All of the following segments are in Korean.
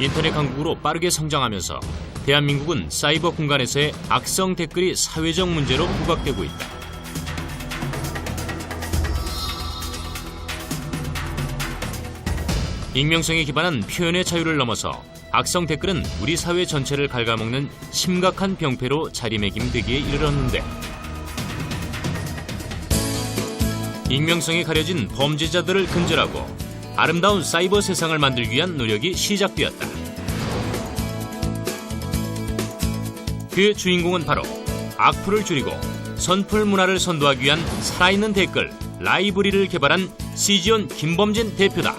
인터넷 강국으로 빠르게 성장하면서 대한민국은 사이버 공간에서의 악성 댓글이 사회적 문제로 부각되고 있다. 익명성에 기반한 표현의 자유를 넘어서 악성 댓글은 우리 사회 전체를 갉아먹는 심각한 병폐로 자리매김되기에 이르렀는데 익명성에 가려진 범죄자들을 근절하고 아름다운 사이버 세상을 만들기 위한 노력이 시작되었다. 그 주인공은 바로 악플을 줄이고 선풀 문화를 선도하기 위한 살아있는 댓글 라이브리를 개발한 시지온 김범진 대표다.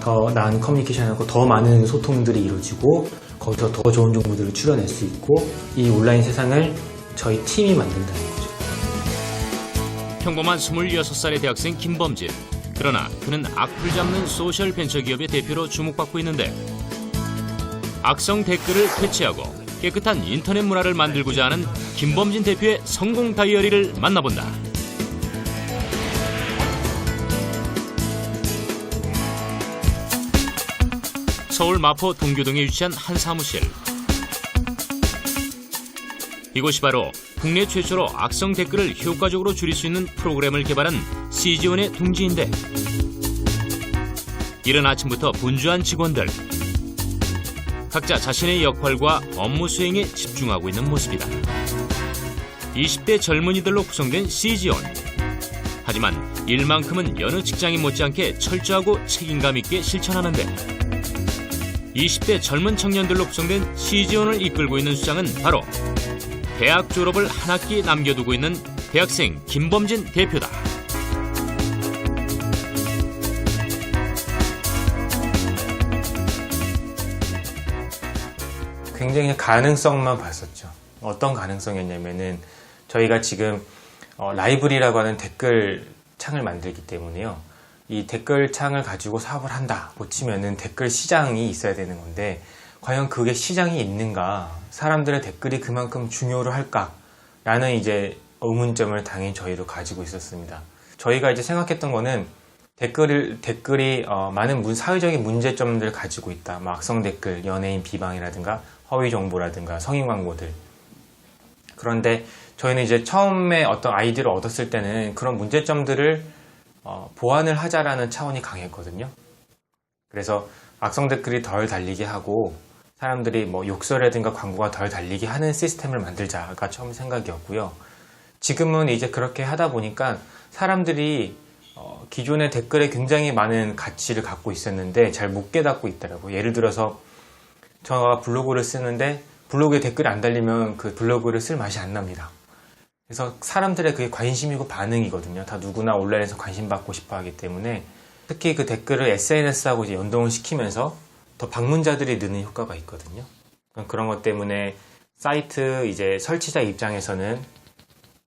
더 나은 커뮤니케이션하고 더 많은 소통들이 이루어지고 거기서 더 좋은 정보들을 추려낼 수 있고 이 온라인 세상을 저희 팀이 만든다는 거죠. 평범한 26살의 대학생 김범진. 그러나 그는 악플 잡는 소셜 벤처 기업의 대표로 주목받고 있는데 악성 댓글을 퇴치하고 깨끗한 인터넷 문화를 만들고자 하는 김범진 대표의 성공 다이어리를 만나본다. 서울 마포 동교동에 위치한 한 사무실. 이곳이 바로 국내 최초로 악성 댓글을 효과적으로 줄일 수 있는 프로그램을 개발한 CG원의 둥지인데 이른 아침부터 분주한 직원들 각자 자신의 역할과 업무 수행에 집중하고 있는 모습이다. 20대 젊은이들로 구성된 CG원 하지만 일만큼은 여느 직장인 못지않게 철저하고 책임감 있게 실천하는데 20대 젊은 청년들로 구성된 CG원을 이끌고 있는 수장은 바로 대학 졸업을 한 학기 남겨두고 있는 대학생 김범진 대표다. 굉장히 가능성만 봤었죠. 어떤 가능성이었냐면은 저희가 지금 어, 라이브리라고 하는 댓글 창을 만들기 때문에요. 이 댓글 창을 가지고 사업을 한다. 고 치면은 댓글 시장이 있어야 되는 건데 과연 그게 시장이 있는가? 사람들의 댓글이 그만큼 중요로 할까? 라는 이제 의문점을 당연히 저희도 가지고 있었습니다. 저희가 이제 생각했던 거는 댓글을, 댓글이 어, 많은 문- 사회적인 문제점들을 가지고 있다. 뭐 악성 댓글, 연예인 비방이라든가 허위 정보라든가 성인 광고들. 그런데 저희는 이제 처음에 어떤 아이디어를 얻었을 때는 그런 문제점들을 어, 보완을 하자라는 차원이 강했거든요. 그래서 악성 댓글이 덜 달리게 하고 사람들이 뭐 욕설이라든가 광고가 덜 달리게 하는 시스템을 만들자가 처음 생각이었고요. 지금은 이제 그렇게 하다 보니까 사람들이 어, 기존의 댓글에 굉장히 많은 가치를 갖고 있었는데 잘 못 깨닫고 있더라고요. 예를 들어서 제가 블로그를 쓰는데 블로그에 댓글이 안 달리면 그 블로그를 쓸 맛이 안 납니다. 그래서 사람들의 그게 관심이고 반응이거든요. 다 누구나 온라인에서 관심 받고 싶어 하기 때문에 특히 그 댓글을 SNS하고 연동을 시키면서 더 방문자들이 느는 효과가 있거든요. 그러니까 그런 것 때문에 사이트 이제 설치자 입장에서는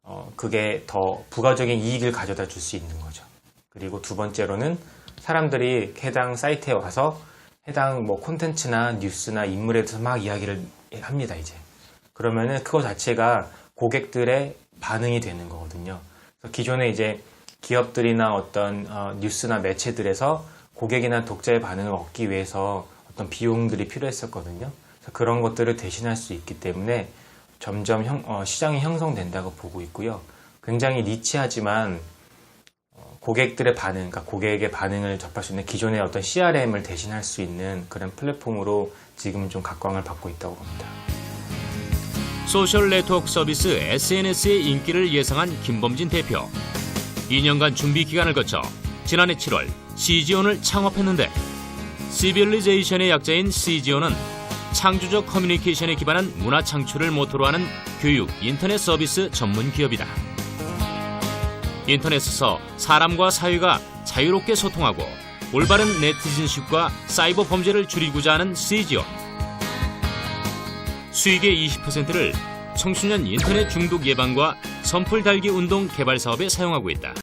어, 그게 더 부가적인 이익을 가져다 줄 수 있는 거죠. 그리고 두 번째로는 사람들이 해당 사이트에 와서 해당 뭐 콘텐츠나 뉴스나 인물에 대해서 막 이야기를 합니다, 이제. 그러면은 그거 자체가 고객들의 반응이 되는 거거든요. 기존에 이제 기업들이나 어떤 어, 뉴스나 매체들에서 고객이나 독자의 반응을 얻기 위해서 어떤 비용들이 필요했었거든요. 그런 것들을 대신할 수 있기 때문에 점점 형- 어, 시장이 형성된다고 보고 있고요. 굉장히 니치하지만 어, 고객들의 반응, 그러니까 고객의 반응을 접할 수 있는 기존의 어떤 CRM을 대신할 수 있는 그런 플랫폼으로 지금은 좀 각광을 받고 있다고 봅니다. 소셜 네트워크 서비스 SNS의 인기를 예상한 김범진 대표. 2년간 준비 기간을 거쳐 지난해 7월 CGO를 창업했는데 시빌리제이션의 약자인 CGO는 창조적 커뮤니케이션에 기반한 문화 창출을 모토로 하는 교육 인터넷 서비스 전문 기업이다. 인터넷에서 사람과 사회가 자유롭게 소통하고 올바른 네티즌십과 사이버 범죄를 줄이고자 하는 CGO. 수익의 20%를 청소년 인터넷 중독 예방과 선풀 달기 운동 개발 사업에 사용하고 있다.